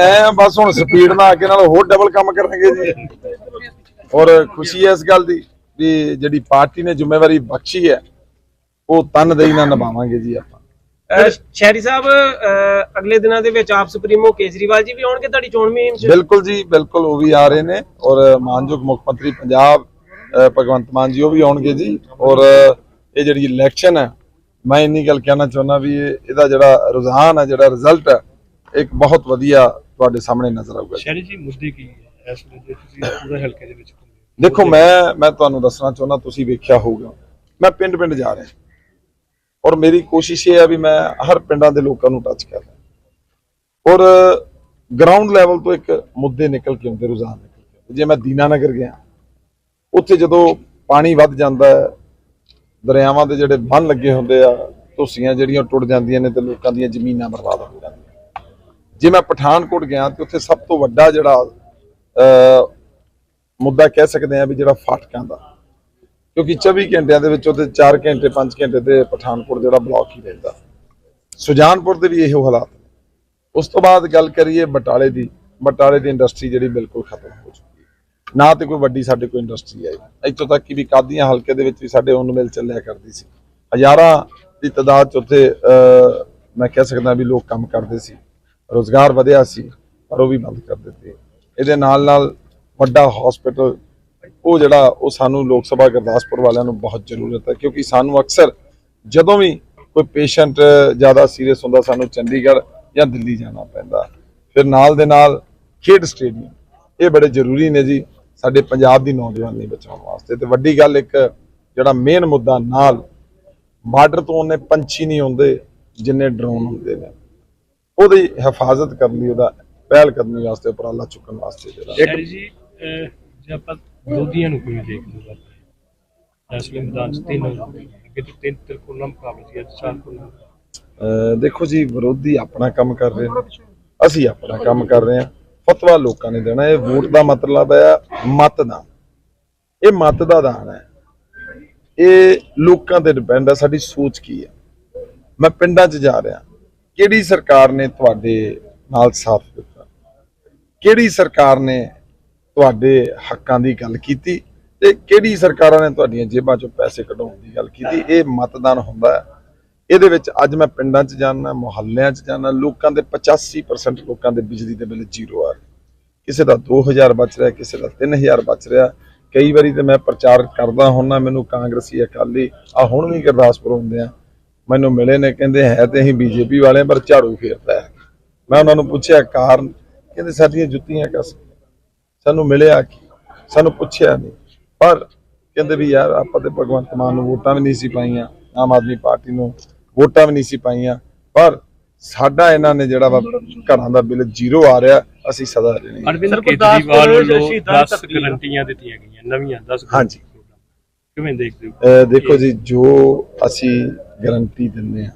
ਐ ਬਸ ਹੁਣ ਸਪੀਡ ਨਾਲ ਅੱਗੇ ਨਾਲ ਹੋਰ ਡਬਲ ਕੰਮ ਕਰਾਂਗੇ ਜੀ। ਔਰ ਖੁਸ਼ੀ ਹੈ ਇਸ ਗੱਲ ਦੀ ਵੀ ਜਿਹੜੀ ਪਾਰਟੀ ਨੇ ਜ਼ਿੰਮੇਵਾਰੀ ਬਖਸ਼ੀ ਹੈ ਉਹ ਤਨਦੇਹੀ ਨਾਲ ਨਿਭਾਵਾਂਗੇ ਜੀ ਆਪਾਂ। ਸ਼ਹਿਰੀ ਸਾਹਿਬ ਅਗਲੇ ਦਿਨਾਂ ਦੇ ਵਿੱਚ ਆਪ ਸੁਪਰੀਮੋ ਕੇਜਰੀਵਾਲ ਜੀ ਵੀ ਆਉਣਗੇ ਤੁਹਾਡੀ ਚੋਣ ਮੁਹਿੰਮ 'ਚ? ਬਿਲਕੁਲ ਜੀ ਬਿਲਕੁਲ ਉਹ ਵੀ ਆ ਰਹੇ ਨੇ। ਔਰ ਮਾਨਯੋਗ ਮੁੱਖ ਮੰਤਰੀ ਪੰਜਾਬ ਭਗਵੰਤ ਮਾਨ ਜੀ ਉਹ ਵੀ ਆਉਣਗੇ ਜੀ। ਔਰ ਇਹ ਜਿਹੜੀ ਇਲੈਕਸ਼ਨ ਹੈ ਮੈਂ ਇੰਨੀ ਗੱਲ ਕਹਿਣਾ ਚਾਹੁੰਦਾ ਵੀ ਇਹ- ਇਹਦਾ ਜਿਹੜਾ ਰੁਝਾਨ ਹੈ ਜਿਹੜਾ ਰਿਜ਼ਲਟ ਹੈ ਇੱਕ ਬਹੁਤ ਵਧੀਆ ਤੁਹਾਡੇ ਸਾਹਮਣੇ ਨਜ਼ਰ ਆਊਗਾ ਜੀ। ਸ਼ਹਿਰੀ ਜੀ ਮੁੱਦੇ ਕੀ ਹੈ ਇਸ ਵੇਲੇ ਜੇ ਤੁਸੀਂ ਪੂਰੇ ਹਲਕੇ ਦੇ ਵਿੱਚ ਘੁੰਮਦੇ? ਦੇਖੋ ਮੈਂ ਮੈਂ ਤੁਹਾਨੂੰ ਦੱਸਣਾ ਚਾਹੁੰਦਾ ਤੁਸੀਂ ਵੇਖਿਆ ਹੋਊਗਾ ਮੈਂ ਪਿੰਡ ਪਿੰਡ ਜਾ ਰਿਹਾ ਔਰ ਮੇਰੀ ਕੋਸ਼ਿਸ਼ ਇਹ ਹੈ ਵੀ ਮੈਂ ਹਰ ਪਿੰਡਾਂ ਦੇ ਲੋਕਾਂ ਨੂੰ ਟੱਚ ਕਰਾਂ ਔਰ ਗਰਾਊਂਡ ਲੈਵਲ ਤੋਂ ਇੱਕ ਮੁੱਦੇ ਨਿਕਲ ਕੇ ਆਉਂਦੇ ਰੁਝਾਨ ਨਿਕਲ ਕੇ। ਜੇ ਮੈਂ ਦੀਨਾਨਗਰ ਗਿਆ ਉੱਥੇ ਜਦੋਂ ਪਾਣੀ ਵੱਧ ਜਾਂਦਾ ਹੈ ਦਰਿਆਵਾਂ ਦੇ ਜਿਹੜੇ ਬੰਨ ਲੱਗੇ ਹੁੰਦੇ ਆ ਧੁੱਸੀਆਂ ਜਿਹੜੀਆਂ ਟੁੱਟ ਜਾਂਦੀਆਂ ਨੇ ਤੇ ਲੋਕਾਂ ਦੀਆਂ ਜ਼ਮੀਨਾਂ ਬਰਬਾਦ ਹੋ ਜੇ ਮੈਂ ਪਠਾਨਕੋਟ ਗਿਆ ਤੇ ਉੱਥੇ ਸਭ ਤੋਂ ਵੱਡਾ ਜਿਹੜਾ ਮੁੱਦਾ ਕਹਿ ਸਕਦੇ ਆ ਵੀ ਜਿਹੜਾ ਫਾਟਕਾਂ ਦਾ। ਕਿਉਂਕਿ 24 ਘੰਟਿਆਂ ਦੇ ਵਿੱਚ ਉਹਦੇ 4 ਘੰਟੇ 5 ਘੰਟੇ ਤੇ ਪਠਾਨਕੋਟ ਜਿਹੜਾ ਬਲੌਕ ਹੀ ਰਹਿੰਦਾ। ਸੁਜਾਨਪੁਰ ਦੇ ਵੀ ਇਹੋ ਹਾਲਾਤ। ਨੇ ਉਸ ਤੋਂ ਬਾਅਦ ਗੱਲ ਕਰੀਏ ਬਟਾਲੇ ਦੀ। ਬਟਾਲੇ ਦੀ ਇੰਡਸਟਰੀ ਜਿਹੜੀ ਬਿਲਕੁਲ ਖਤਮ ਹੋ ਚੁੱਕੀ ਹੈ। ਨਾ ਤੇ ਕੋਈ ਵੱਡੀ ਸਾਡੇ ਕੋਲ ਇੰਡਸਟਰੀ ਆਈ। ਇੱਥੋਂ ਤੱਕ ਕਿ ਵੀ ਕਾਦੀਆਂ ਹਲਕੇ ਦੇ ਵਿੱਚ ਵੀ ਸਾਡੇ ਉਨ ਮਿਲ ਚੱਲਿਆ ਕਰਦੀ ਸੀ। ਹਜ਼ਾਰਾਂ ਦੀ ਤਾਦਾਦ ਚ ਉੱਥੇ ਮੈਂ ਕਹਿ ਸਕਦਾ ਵੀ ਲੋਕ ਕੰਮ ਕਰਦੇ ਸੀ। ਰੋਜ਼ਗਾਰ ਵਧਿਆ ਸੀ, ਪਰ ਉਹ ਵੀ ਬੰਦ ਕਰ ਦਿੱਤੇ। ਇਹਦੇ ਨਾਲ ਨਾਲ ਵੱਡਾ ਹਸਪੀਟਲ ਉਹ ਜਿਹੜਾ, ਉਹ ਸਾਨੂੰ ਲੋਕ ਸਭਾ ਗੁਰਦਾਸਪੁਰ ਵਾਲਿਆਂ ਨੂੰ ਬਹੁਤ ਜ਼ਰੂਰਤ ਹੈ, ਕਿਉਂਕਿ ਸਾਨੂੰ ਅਕਸਰ ਜਦੋਂ ਵੀ ਕੋਈ ਪੇਸ਼ੈਂਟ ਜ਼ਿਆਦਾ ਸੀਰੀਅਸ ਹੁੰਦਾ, ਸਾਨੂੰ ਚੰਡੀਗੜ੍ਹ ਜਾਂ ਦਿੱਲੀ ਜਾਣਾ ਪੈਂਦਾ। ਫਿਰ ਨਾਲ ਦੇ ਨਾਲ ਖੇਡ ਸਟੇਡੀਅਮ ਇਹ ਬੜੇ ਜ਼ਰੂਰੀ ਨੇ ਜੀ, ਸਾਡੇ ਪੰਜਾਬ ਦੀ ਨੌਜਵਾਨੀ ਬਚਾਉਣ ਵਾਸਤੇ। ਤੇ ਵੱਡੀ ਗੱਲ ਇੱਕ ਜਿਹੜਾ ਮੇਨ ਮੁੱਦਾ ਨਾਲ, ਬਾਰਡਰ ਤੋਂ ਉਹਨੇ ਪੰਛੀ ਨਹੀਂ ਹੁੰਦੇ, ਜਿੰਨੇ ਡਰੋਨ ਹੁੰਦੇ ਨੇ। ਉਹਦੀ ਹਿਫਾਜ਼ਤ ਕਰਨ ਲਈ ਉਹਦਾ ਪਹਿਲ ਕਦਮੀ ਵਾਸਤੇ ਉਪਰਾਲਾ ਚੁੱਕਣ ਵਾਸਤੇ ਜਿਹੜਾ। ਜੀ ਜੇ ਆਪਾਂ ਵਿਰੋਧੀਆਂ ਨੂੰ ਕਿਵੇਂ ਦੇਖਦੇ ਹੋ ਕਰਦੇ ਇਸ ਵੇਲੇ ਮੈਦਾਨ 'ਚ ਤਿੰਨ ਅੱਗੇ ਤੋਂ ਤਿੰਨ ਤਿਰਕੋਣਾ ਮੁਕਾਬਲਾ ਸੀ ਅੱਜ ਚਾਰ ਕੋਣਾ ਅਹ ਦੇਖੋ ਜੀ ਵਿਰੋਧੀ ਆਪਣਾ ਕੰਮ ਕਰ ਰਹੇ ਨੇ। ਅਸੀਂ ਆਪਣਾ ਕੰਮ ਕਰ ਰਹੇ ਹਾਂ। ਫਤਵਾ ਲੋਕਾਂ ਨੇ ਦੇਣਾ ਇਹ ਵੋਟ ਦਾ ਮਤਲਬ ਹੈ ਮਤ ਦਾ ਇਹ ਮਤ ਦਾ ਦਾਨ ਹੈ। ਇਹ ਲੋਕਾਂ ਤੇ ਡਿਪੈਂਡ ਹੈ ਸਾਡੀ ਸੋਚ ਕੀ ਹੈ। ਮੈਂ ਪਿੰਡਾਂ 'ਚ ਜਾ ਰਿਹਾ। ਕਿਹੜੀ ਸਰਕਾਰ ਨੇ ਤੁਹਾਡੇ ਨਾਲ ਸਾਥ ਦਿੱਤਾ? ਕਿਹੜੀ ਸਰਕਾਰ ਨੇ ਤੁਹਾਡੇ ਹੱਕਾਂ ਦੀ ਗੱਲ ਕੀਤੀ? ਤੇ ਕਿਹੜੀ ਸਰਕਾਰਾਂ ਨੇ ਤੁਹਾਡੀਆਂ ਜੇਬਾਂ 'ਚੋਂ ਪੈਸੇ ਕਢਾਉਣ ਦੀ ਗੱਲ ਕੀਤੀ? ਇਹ ਮਤਦਾਨ ਹੁੰਦਾ ਹੈ। ਇਹਦੇ ਵਿੱਚ ਅੱਜ ਮੈਂ ਪਿੰਡਾਂ 'ਚ ਜਾਣਾ ਮੁਹੱਲਿਆਂ 'ਚ ਜਾਣਾ ਲੋਕਾਂ ਦੇ 85% ਲੋਕਾਂ ਦੇ ਬਿਜਲੀ ਦੇ ਬਿੱਲ ਜ਼ੀਰੋ ਆ ਰਹੇ। ਕਿਸੇ ਦਾ 2000 ਬਚ ਰਿਹਾ, ਕਿਸੇ ਦਾ 3000 ਬਚ ਰਿਹਾ। ਕਈ ਵਾਰੀ ਤੇ ਮੈਂ ਪ੍ਰਚਾਰ ਕਰਦਾ ਹੁੰਨਾ, ਮੈਨੂੰ ਕਾਂਗਰਸੀ ਅਕਾਲੀ ਆ ਹੁਣ ਵੀ ਗੁਰਦਾਸਪੁਰ ਹੁੰਦੇ ਆ। ਮੈਨੂੰ ਮਿਲੇ ਨੇ ਕਹਿੰਦੇ ਹੈ ਤੇ ਅਸੀਂ ਬੀਜੇਪੀ ਵਾਲੇ ਪਰ ਝਾੜੂ ਫੇਰਦਾ ਹੈ। ਮੈਂ ਉਹਨਾਂ ਨੂੰ ਪੁੱਛਿਆ ਕਾਰਨ? ਕਹਿੰਦੇ ਸਾਡੀਆਂ ਜੁੱਤੀਆਂ ਕਸ ਸਾਨੂੰ ਮਿਲਿਆ ਕੀ? ਸਾਨੂੰ ਪੁੱਛਿਆ ਨਹੀਂ। ਪਰ ਕਹਿੰਦੇ ਵੀ ਯਾਰ ਆਪਾਂ ਤੇ ਭਗਵੰਤ ਮਾਨ ਨੂੰ ਵੋਟਾਂ ਵੀ ਨਹੀਂ ਸੀ ਪਾਈਆਂ ਆਮ ਆਦਮੀ ਪਾਰਟੀ ਨੂੰ ਵੋਟਾਂ ਵੀ ਨਹੀਂ ਸੀ ਪਾਈਆਂ। ਪਰ ਸਾਡਾ ਇਹਨਾਂ ਨੇ ਜਿਹੜਾ ਵਾ ਘਰਾਂ ਦਾ ਬਿੱਲ ਜ਼ੀਰੋ ਆ ਰਿਹਾ ਅਸੀਂ ਸਦਾ ਰਹਿਣੀ ਅਰਵਿੰਦ ਕੇਜਰੀਵਾਲ ਵੱਲੋਂ ਸ਼ਹੀਦਾਂ 10 ਧਰਤੀ ਆ। ਗਰੰਟੀਆਂ ਦਿੱਤੀਆਂ ਗਈਆਂ ਨਵੀਆਂ 10 ਹਾਂਜੀ। ਕਿਵੇਂ ਦੇਖਦੇ ਹੋ? ਅਹ ਦੇਖੋ ਜੀ ਜੋ ਅਸੀਂ ਗਾਰੰਟੀ ਦਿੰਦੇ ਆ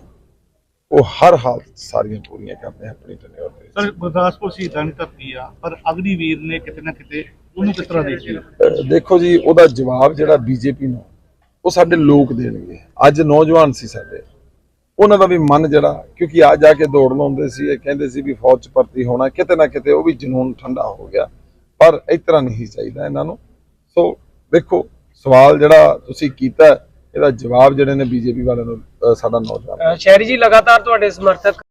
ਉਹ ਹਰ ਹਾਲਤ ਸਾਰੀਆਂ ਪੂਰੀਆਂ ਕਰਦੇ ਆ ਆਪਣੀ ਟਨਿਓਰ ਵਿੱਚ। ਸਰ ਗੁਰਦਾਸਪੁਰ ਸ਼ਹੀਦਾਂ ਦੀ ਧਰਤੀ ਆ ਪਰ ਅਗਨੀਵੀਰ ਨੇ ਕਿਤੇ ਨਾ ਕਿਤੇ ਉਹਨੂੰ ਕਿਸ ਤਰ੍ਹਾਂ ਦੇਖਿਆ? ਅਹ ਦੇਖੋ ਜੀ ਉਹਦਾ ਜਵਾਬ ਜਿਹੜਾ ਬੀਜੇਪੀ ਨੂੰ ਉਹ ਸਾਡੇ ਲੋਕ ਦੇਣਗੇ। ਅੱਜ ਨੌਜਵਾਨ ਸੀ ਸਾਡੇ। ਉਹਨਾਂ ਦਾ ਵੀ ਮਨ ਜਿਹੜਾ ਕਿਉਂਕਿ ਆ ਜਾ ਕੇ ਦੌੜ ਲਾਉਂਦੇ ਸੀ ਇਹ ਕਹਿੰਦੇ ਸੀ ਵੀ ਫੌਜ ਚ ਭਰਤੀ ਹੋਣਾ ਕਿਤੇ ਨਾ ਕਿਤੇ ਉਹ ਵੀ ਜਨੂਨ ਠੰਡਾ ਹੋ ਗਿਆ। ਪਰ ਇਸ ਤਰ੍ਹਾਂ ਨਹੀਂ ਚਾਹੀਦਾ ਇਹਨਾਂ ਨੂੰ। ਸੋ ਦੇਖੋ ਸਵਾਲ ਜਿਹੜਾ ਤੁਸੀਂ ਕੀਤਾ ਹੈ, ਇਹਦਾ ਜਵਾਬ ਜਿਹੜੇ ਨੇ ਬੀਜੇਪੀ ਵਾਲਿਆਂ ਨੂੰ ਅਹ ਸਾਡਾ ਨੌਜਵਾਨ ਅਹ ਸ਼ਹਿਰੀ ਜੀ ਲਗਾਤਾਰ ਤੁਹਾਡੇ ਸਮਰਥਕ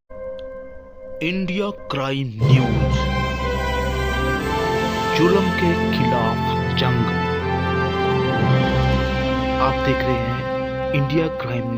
इंडिया क्राइम न्यूज जुल्म के खिलाफ जंग आप देख रहे हैं इंडिया क्राइम न्यूज